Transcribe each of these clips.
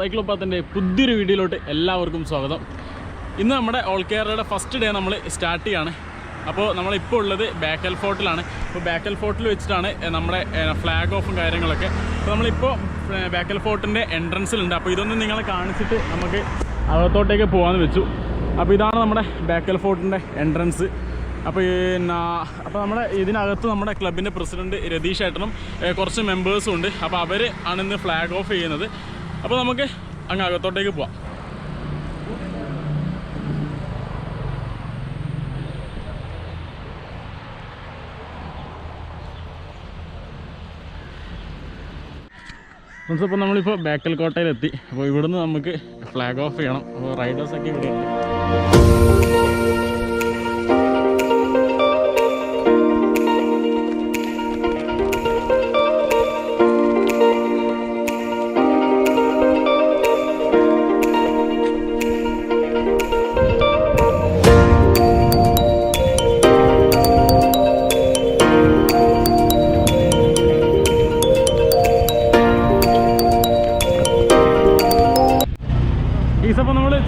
സൈക്ലോപാത്തിന്റെ പുതിയൊരു വീഡിയോയിലോട്ട് എല്ലാവർക്കും സ്വാഗതം. ഇന്ന് നമ്മുടെ ഓൾ കേരളയുടെ ഫസ്റ്റ് ഡേ നമ്മൾ സ്റ്റാർട്ട് ചെയ്യാണ്. അപ്പോൾ നമ്മളിപ്പോൾ ഉള്ളത് ബാക്കൽ ഫോർട്ടിലാണ് അപ്പോൾ ബാക്കൽ ഫോർട്ടിൽ വെച്ചിട്ടാണ് നമ്മുടെ ഫ്ലാഗ് ഓഫും കാര്യങ്ങളൊക്കെ. അപ്പോൾ നമ്മളിപ്പോൾ ബാക്കൽ ഫോർട്ടിന്റെ എൻട്രൻസിലുണ്ട് അപ്പോൾ ഇതൊന്നും നിങ്ങളെ കാണിച്ചിട്ട് നമുക്ക് അകത്തോട്ടേക്ക് പോകാമെന്ന് വെച്ചു. അപ്പോൾ ഇതാണ് നമ്മുടെ ബാക്കൽ ഫോർട്ടിന്റെ എൻട്രൻസ് അപ്പോൾ പിന്നെ അപ്പോൾ നമ്മുടെ ഇതിനകത്ത് നമ്മുടെ ക്ലബിന്റെ പ്രസിഡന്റ് രതീഷ് ഏട്ടനും കുറച്ച് മെമ്പേഴ്സും ഉണ്ട്. അപ്പോൾ അവർ ആണ് ഇന്ന് ഫ്ലാഗ് ഓഫ് ചെയ്യുന്നത്. അപ്പോൾ നമുക്ക് അങ്ങ് അകത്തോട്ടേക്ക് പോവാം. ഫ്രണ്ട്സ് അപ്പോൾ നമ്മളിപ്പോൾ ബേക്കൽ കോട്ടയിലെത്തി. അപ്പോൾ ഇവിടുന്ന് നമുക്ക് ഫ്ലാഗ് ഓഫ് ചെയ്യണം. അപ്പോൾ റൈഡേഴ്സൊക്കെ ഇവിടെ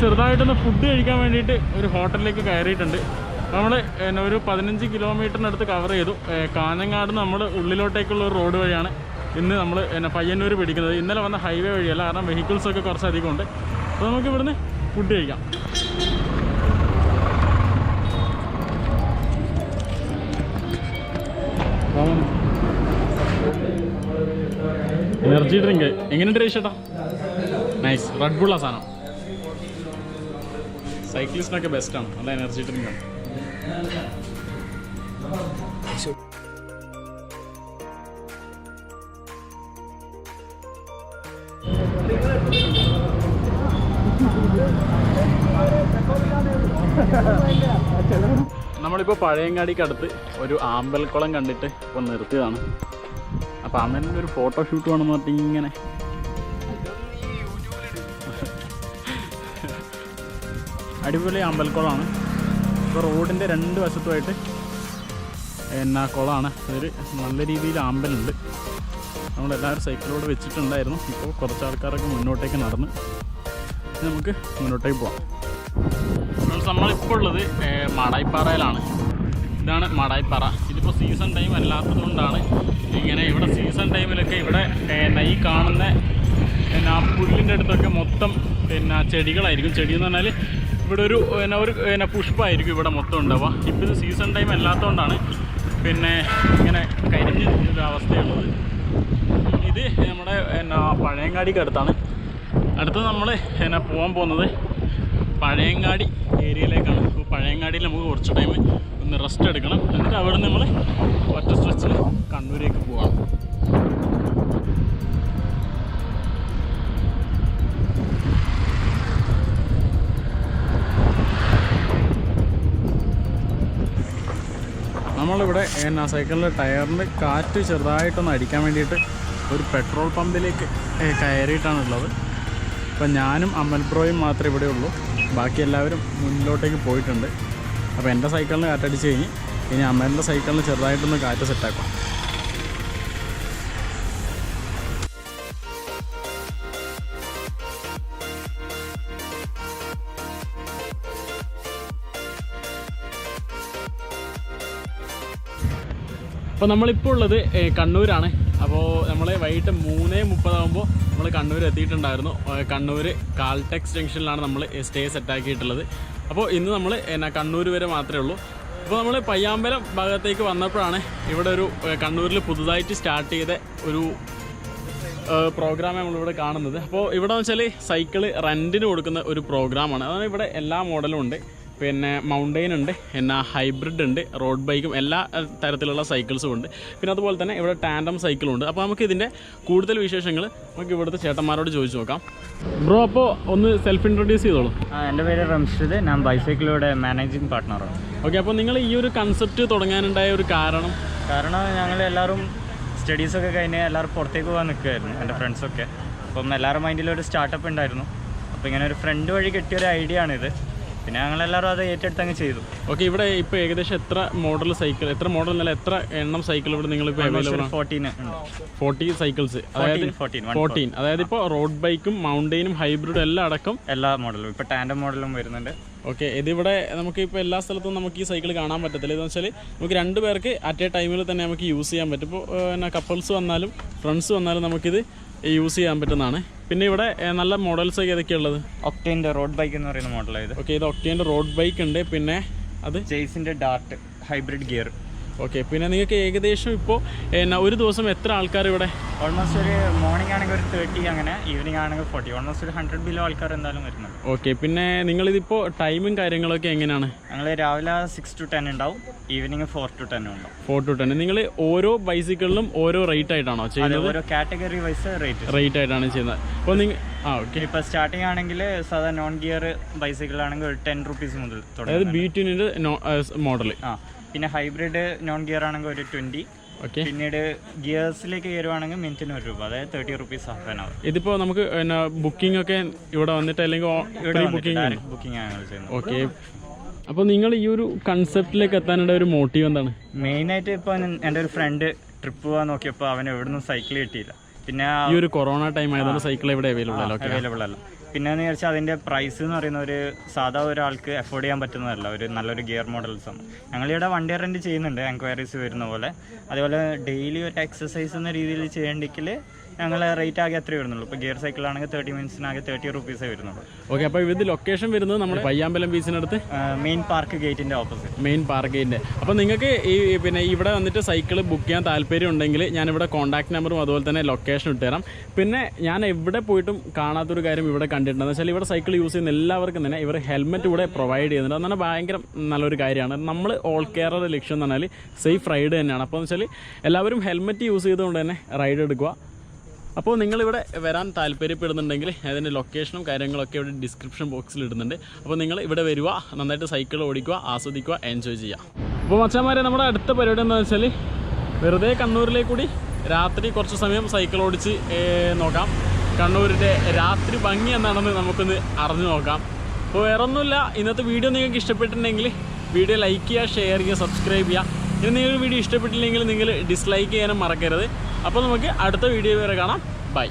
ചെറുതായിട്ടൊന്ന് ഫുഡ് കഴിക്കാൻ വേണ്ടിയിട്ട് ഒരു ഹോട്ടലിലേക്ക് കയറിയിട്ടുണ്ട്. നമ്മൾ ഒരു പതിനഞ്ച് കിലോമീറ്ററിനടുത്ത് കവർ ചെയ്തു. കാഞ്ഞങ്ങാട് നമ്മൾ ഉള്ളിലോട്ടേക്കുള്ള ഒരു റോഡ് വഴിയാണ് ഇന്ന് നമ്മൾ എന്നെ പയ്യന്നൂർ പിടിക്കുന്നത്. ഇന്നലെ വന്ന ഹൈവേ വഴിയല്ല കാരണം വെഹിക്കിൾസൊക്കെ കുറച്ചധികം ഉണ്ട് അപ്പോൾ നമുക്ക് ഇവിടുന്ന് ഫുഡ് കഴിക്കാം. എനർജി ഡ്രിങ്ക് എങ്ങനെയുണ്ട് രേഷേട്ടാ നൈസ് റെഡ് ബുള്ള സാധനം. സൈക്ലിസ്റ്റിനൊക്കെ ബെസ്റ്റാണ്. നല്ല എനർജി ഡ്രിങ്ക് ആണ്. നമ്മളിപ്പോൾ പഴയങ്ങാടിക്കടുത്ത് ഒരു ആമ്പൽക്കുളം കണ്ടിട്ട് ഇപ്പോൾ നിർത്തിയതാണ്. അപ്പോൾ അമ്മേന്റെ ഒരു ഫോട്ടോ ഷൂട്ട് വേണമെന്ന് പറഞ്ഞിട്ട് ഇങ്ങനെ അടിപൊളി അമ്പലക്കുളമാണ് ഇപ്പോൾ റോഡിന്റെ രണ്ട് വശത്തുമായിട്ട് എന്നാ കുളമാണ്. ഒരു നല്ല രീതിയിൽ ആമ്പലുണ്ട് നമ്മളെല്ലാവരും സൈക്കിളോട് വെച്ചിട്ടുണ്ടായിരുന്നു. ഇപ്പോൾ കുറച്ച് ആൾക്കാരൊക്കെ മുന്നോട്ടേക്ക് നടന്ന് നമുക്ക് മുന്നോട്ടേക്ക് പോവാം. നമ്മളിപ്പോൾ ഉള്ളത് മടായിപ്പാറയിലാണ്. ഇതാണ് മാടായിപ്പാറ. ഇതിപ്പോൾ സീസൺ ടൈം അല്ലാത്തതുകൊണ്ടാണ് ഇങ്ങനെ ഇവിടെ സീസൺ ടൈമിലൊക്കെ ഇവിടെ നൈ കാണുന്ന ആ പുല്ലിന്റെ അടുത്തൊക്കെ മൊത്തം പിന്നെ ചെടികളായിരിക്കും. ചെടി എന്ന് പറഞ്ഞാൽ ഇവിടെ ഒരു പിന്നെ ഒരു പിന്നെ പുഷ്പമായിരിക്കും ഇവിടെ മൊത്തം ഉണ്ടാവുക. ഇപ്പോൾ ഇത് സീസൺ ടൈം അല്ലാത്തതുകൊണ്ടാണ് പിന്നെ ഇങ്ങനെ കരിഞ്ഞ ഒരു അവസ്ഥയുള്ളത്. ഇത് നമ്മുടെ എന്നാ പഴയങ്ങാടിക്ക് അടുത്താണ്. അടുത്ത് നമ്മൾ എന്നാ പോകാൻ പോകുന്നത് പഴയങ്ങാടി ഏരിയയിലേക്കാണ്. അപ്പോൾ പഴയങ്ങാടിയിൽ നമുക്ക് കുറച്ച് ടൈം ഒന്ന് റെസ്റ്റ് എടുക്കണം. എന്നിട്ട് അവിടെ നമ്മൾ ഒറ്റ സ്ട്രെച്ചിൽ കണ്ണൂരേക്ക് പോവാം നമ്മളിവിടെ എന്നാ സൈക്കിളിന്റെ ടയറിൽ കാറ്റ് ചെറുതായിട്ടൊന്ന് അടിക്കാൻ വേണ്ടിയിട്ട് ഒരു പെട്രോൾ പമ്പിലേക്ക് കയറിയിട്ടാണ് കയറിയിട്ടാണുള്ളത് അപ്പം ഞാനും അമ്മൽപ്രോയും മാത്രമേ ഇവിടെ ഉള്ളൂ. ബാക്കി എല്ലാവരും മുന്നിലോട്ടേക്ക് പോയിട്ടുണ്ട്. അപ്പോൾ എന്റെ സൈക്കിളിന് കാറ്റടിച്ച് കഴിഞ്ഞ് ഇനി അമ്മേന്റെ സൈക്കിളിന് ചെറുതായിട്ടൊന്ന് കാറ്റ് സെറ്റാക്കാം അപ്പോൾ നമ്മളിപ്പോൾ ഉള്ളത് കണ്ണൂരാണ്. അപ്പോൾ നമ്മൾ വൈകിട്ട് മൂന്നേ മുപ്പതാകുമ്പോൾ നമ്മൾ കണ്ണൂർ എത്തിയിട്ടുണ്ടായിരുന്നു. കണ്ണൂർ കാൽടെക്സ് ജംഗ്ഷനിലാണ് നമ്മൾ സ്റ്റേ സെറ്റാക്കിയിട്ടുള്ളത്. അപ്പോൾ ഇന്ന് നമ്മൾ എന്നാ കണ്ണൂർ വരെ മാത്രമേ ഉള്ളൂ. അപ്പോൾ നമ്മൾ പയ്യാമ്പലം ഭാഗത്തേക്ക് വന്നപ്പോഴാണ് ഇവിടെ ഒരു കണ്ണൂരിൽ പുതുതായിട്ട് സ്റ്റാർട്ട് ചെയ്ത ഒരു പ്രോഗ്രാം നമ്മളിവിടെ കാണുന്നത്. അപ്പോൾ ഇവിടെ വെച്ചാൽ സൈക്കിൾ റെന്റിന് കൊടുക്കുന്ന ഒരു പ്രോഗ്രാമാണ്. അതാണ് ഇവിടെ എല്ലാ മോഡലും ഉണ്ട്. പിന്നെ മൗണ്ടെയിൻ ഉണ്ട് പിന്നെ ഹൈബ്രിഡ് ഉണ്ട് റോഡ് ബൈക്കും എല്ലാ തരത്തിലുള്ള സൈക്കിൾസും ഉണ്ട്. പിന്നെ അതുപോലെ തന്നെ ഇവിടെ ടാൻഡം സൈക്കിളും ഉണ്ട്. അപ്പോൾ നമുക്ക് ഇതിന്റെ കൂടുതൽ വിശേഷങ്ങൾ നമുക്ക് ഇവിടുത്തെ ചേട്ടന്മാരോട് ചോദിച്ചു നോക്കാം. ബ്രോ അപ്പോൾ ഒന്ന് സെൽഫ് ഇൻട്രൊഡ്യൂസ് ചെയ്തോളൂ. എന്റെ പേര് റംഷിദ് ഞാൻ ബൈസൈക്കിളിലൂടെ മാനേജിങ് പാർട്ട്ണറാണ് ഓക്കെ അപ്പോൾ നിങ്ങൾ ഈ ഒരു കൺസെപ്റ്റ് തുടങ്ങാനുണ്ടായ ഒരു കാരണം? കാരണം ഞങ്ങൾ എല്ലാവരും സ്റ്റഡീസൊക്കെ കഴിഞ്ഞ് എല്ലാവരും പുറത്തേക്ക് പോകാൻ നിൽക്കുമായിരുന്നു എന്റെ ഫ്രണ്ട്സൊക്കെ അപ്പം എല്ലാവരുടെ മൈൻഡിലൊരു സ്റ്റാർട്ടപ്പ് ഉണ്ടായിരുന്നു. അപ്പോൾ ഇങ്ങനെ ഒരു ഫ്രണ്ട് വഴി കിട്ടിയ ഒരു ഐഡിയ ആണിത്. പിന്നെ ഞങ്ങളെല്ലാവരും അത് ഏറ്റെടുത്ത് അങ്ങ് ചെയ്തു. ഓക്കെ ഇവിടെ ഇപ്പോൾ ഏകദേശം എത്ര മോഡൽ സൈക്കിൾ എത്ര മോഡൽ അല്ല എത്ര എണ്ണം സൈക്കിൾ ഇവിടെ നിങ്ങൾ ഇപ്പോൾ അവൈലബിൾ ആണ്? ഫോർട്ടീൻ ഫോർട്ടി സൈക്കിൾസ് അതായത് ഫോർട്ടീൻ അതായത് ഇപ്പോൾ റോഡ് ബൈക്കും മൗണ്ടെയിനും ഹൈബ്രിഡും എല്ലാം അടക്കം. എല്ലാ മോഡലും ഇപ്പോൾ ടാൻഡം മോഡലും വരുന്നുണ്ട്. ഓക്കെ ഇതിവിടെ നമുക്ക് ഇപ്പോൾ എല്ലാ സ്ഥലത്തും നമുക്ക് ഈ സൈക്കിൾ കാണാൻ പറ്റത്തില്ല. എന്ന് വെച്ചാൽ നമുക്ക് രണ്ട് പേർക്ക് അറ്റ് എ ടൈമിൽ തന്നെ നമുക്ക് യൂസ് ചെയ്യാൻ പറ്റും. ഇപ്പോൾ കപ്പിൾസ് വന്നാലും ഫ്രണ്ട്സ് വന്നാലും നമുക്കിത് യൂസ് ചെയ്യാൻ പറ്റുന്നതാണ്. പിന്നെ ഇവിടെ നല്ല മോഡൽസ് ഒക്കെ ഏതൊക്കെയാണ് ഉള്ളത്? ഒക്ടേന്റെ റോഡ് ബൈക്ക് എന്ന് പറയുന്ന മോഡലായത് ഓക്കെ ഇത്. ഒക്ടേന്റെ റോഡ് ബൈക്ക് ഉണ്ട്. പിന്നെ അത്? ജെയ്സിന്റെ ഡാർട്ട് ഹൈബ്രിഡ് ഗിയർ ഓക്കെ പിന്നെ നിങ്ങൾക്ക് ഏകദേശം ഇപ്പോൾ എന്നാ ഒരു ദിവസം എത്ര ആൾക്കാർ ഇവിടെ ഓൾമോസ്റ്റ് ഒരു മോർണിംഗ് ആണെങ്കിൽ ഒരു തേർട്ടി അങ്ങനെ ഈവനിങ് ആണെങ്കിൽ ഫോർട്ടി ഓൾമോസ്റ്റ് ഒരു ഹൺഡ്രഡ് ബിലോ ആൾക്കാർ എന്തായാലും വരുന്നുണ്ട്. ഓക്കെ പിന്നെ നിങ്ങളിതിപ്പോൾ ടൈമും കാര്യങ്ങളൊക്കെ എങ്ങനെയാണ്? ഞങ്ങൾ രാവിലെ സിക്സ് ടു ടെൻ ഉണ്ടാവും ഈവനിങ് ഫോർ ടു ടെൻ ഉണ്ടാവും. ഫോർ ടു ടെൻ നിങ്ങൾ ഓരോ ബൈസിക്കിളിലും ഓരോ റേറ്റ് ആയിട്ടാണോ ചെയ്യുന്നത്? ഓരോ കാറ്റഗറി വൈസ് റേറ്റ് റേറ്റ് ആയിട്ടാണ് ചെയ്യുന്നത്. അപ്പോൾ നിങ്ങൾ ആ ഓക്കെ ഇപ്പോൾ സ്റ്റാർട്ടിംഗ് ആണെങ്കിൽ സാധാരണ നോൺ ഗിയർ ബൈസൈക്കിൾ ആണെങ്കിൽ ഒരു ടെൻ റുപ്പീസ് മുതൽ അതായത് തുടങ്ങും ബി ട്വന്റെ മോഡൽ ആ പിന്നെ ഹൈബ്രിഡ് നോൺ ഗിയർ ആണെങ്കിൽ ഒരു ട്വന്റി പിന്നീട് ഗിയേഴ്സിലേക്ക് കയറുവാണെങ്കിൽ മിനിറ്റിന് ഒരു രൂപ അതായത് thirty rupees half an hour ഇതിപ്പോൾ നമുക്ക് ബുക്കിംഗ് ഒക്കെ ഇവിടെ വന്നിട്ട് അല്ലെങ്കിൽ ബുക്കിംഗ് ബുക്കിംഗ് ആണ് ചെയ്യുന്നത്. ഓക്കെ അപ്പോൾ നിങ്ങൾ ഈ ഒരു കൺസെപ്റ്റിലേക്ക് എത്താനുള്ള ഒരു മോട്ടീവ് എന്താണ്? മെയിനായിട്ട് ഇപ്പോൾ എന്റെ ഒരു ഫ്രണ്ട് ട്രിപ്പ് പോകാൻ നോക്കിയപ്പോൾ അവൻ എവിടെ നിന്നും സൈക്കിൾ കിട്ടിയില്ല. പിന്നെ ഈ ഒരു കൊറോണ ടൈം ആയതുകൊണ്ട് സൈക്കിൾ ഇവിടെ അവൈലബിൾ അല്ല? അവൈലബിൾ അല്ല. പിന്നെ എന്ന് വിചാരിച്ചാൽ അതിന്റെ പ്രൈസ് എന്ന് പറയുന്ന ഒരു സാധാ ഒരാൾക്ക് അഫോർഡ് ചെയ്യാൻ പറ്റുന്നതല്ല. ഒരു നല്ലൊരു ഗിയർ മോഡൽസും ഞങ്ങളിവിടെ വണ്ടി റെന്റ് ചെയ്യുന്നുണ്ട് എൻക്വയറീസ് വരുന്ന പോലെ. അതുപോലെ ഡെയിലി ഒരു എക്സസൈസ് എന്ന രീതിയിൽ ചെയ്യേണ്ടെങ്കിൽ ഞങ്ങൾ റേറ്റ് ആകെ അത്രേ വരുന്നുള്ളൂ. ഇപ്പോൾ ഗിയർ സൈക്കിൾ ആണെങ്കിൽ തേർട്ടി മിനിറ്റ്സിനാകെ തേർട്ടി റുപ്പീസേ വരുന്നുള്ളൂ. ഓക്കെ അപ്പോൾ ഇത് ലൊക്കേഷൻ വരുന്നത് നമ്മുടെ പയ്യാമ്പലം ബീച്ചിനടുത്ത് മെയിൻ പാർക്ക് ഗേറ്റിന്റെ ഓപ്പോസിറ്റ് മെയിൻ പാർക്ക് ഗേറ്റിന്റെ അപ്പോൾ നിങ്ങൾക്ക് ഈ പിന്നെ ഇവിടെ വന്നിട്ട് സൈക്കിൾ ബുക്ക് ചെയ്യാൻ താല്പര്യം ഉണ്ടെങ്കിൽ ഞാനിവിടെ കോൺടാക്ട് നമ്പറും അതുപോലെ തന്നെ ലൊക്കേഷൻ ഇട്ടുതരാം പിന്നെ ഞാൻ എവിടെ പോയിട്ടും കാണാത്തൊരു കാര്യം ഇവിടെ കണ്ടിട്ടുണ്ടെന്ന് വെച്ചാൽ ഇവിടെ സൈക്കിൾ യൂസ് ചെയ്യുന്ന എല്ലാവർക്കും തന്നെ ഇവർ ഹെൽമെറ്റ് ഇവിടെ പ്രൊവൈഡ് ചെയ്യുന്നുണ്ട്. അതാണ് ഭയങ്കര നല്ലൊരു കാര്യമാണ്. നമ്മൾ ഓൾ കേരളയുടെ ലക്ഷ്യം എന്ന് പറഞ്ഞാൽ സേഫ് റൈഡ് തന്നെയാണ്. അപ്പോൾ എന്ന് വെച്ചാൽ എല്ലാവരും ഹെൽമെറ്റ് യൂസ് ചെയ്തുകൊണ്ട് തന്നെ റൈഡ് എടുക്കുക. അപ്പോൾ നിങ്ങളിവിടെ വരാൻ താല്പര്യപ്പെടുന്നുണ്ടെങ്കിൽ അതിന്റെ ലൊക്കേഷനും കാര്യങ്ങളൊക്കെ ഇവിടെ ഡിസ്ക്രിപ്ഷൻ ബോക്സിൽ ഇടുന്നുണ്ട്. അപ്പോൾ നിങ്ങൾ ഇവിടെ വരിക നന്നായിട്ട് സൈക്കിൾ ഓടിക്കുക ആസ്വദിക്കുക എൻജോയ് ചെയ്യുക. അപ്പോൾ മച്ചാന്മാരെ നമ്മുടെ അടുത്ത പരിപാടി എന്താണെന്ന് വെച്ചാൽ വെറുതെ കണ്ണൂരിലേക്ക് കൂടി രാത്രി കുറച്ച് സമയം സൈക്കിൾ ഓടിച്ച് നോക്കാം. കണ്ണൂരിന്റെ രാത്രി ഭംഗി എന്താണെന്ന് നമുക്കൊന്ന് അറിഞ്ഞു നോക്കാം. അപ്പോൾ വേറൊന്നുമില്ല. ഇന്നത്തെ വീഡിയോ നിങ്ങൾക്ക് ഇഷ്ടപ്പെട്ടിട്ടുണ്ടെങ്കിൽ വീഡിയോ ലൈക്ക് ചെയ്യുക ഷെയർ ചെയ്യുക സബ്സ്ക്രൈബ് ചെയ്യുക. ഇനി നിങ്ങൾ വീഡിയോ ഇഷ്ടപ്പെട്ടില്ലെങ്കിൽ നിങ്ങൾ ഡിസ്ലൈക്ക് ചെയ്യാനും മറക്കരുത്. അപ്പോൾ നമുക്ക് അടുത്ത വീഡിയോ വരെ കാണാം. ബൈ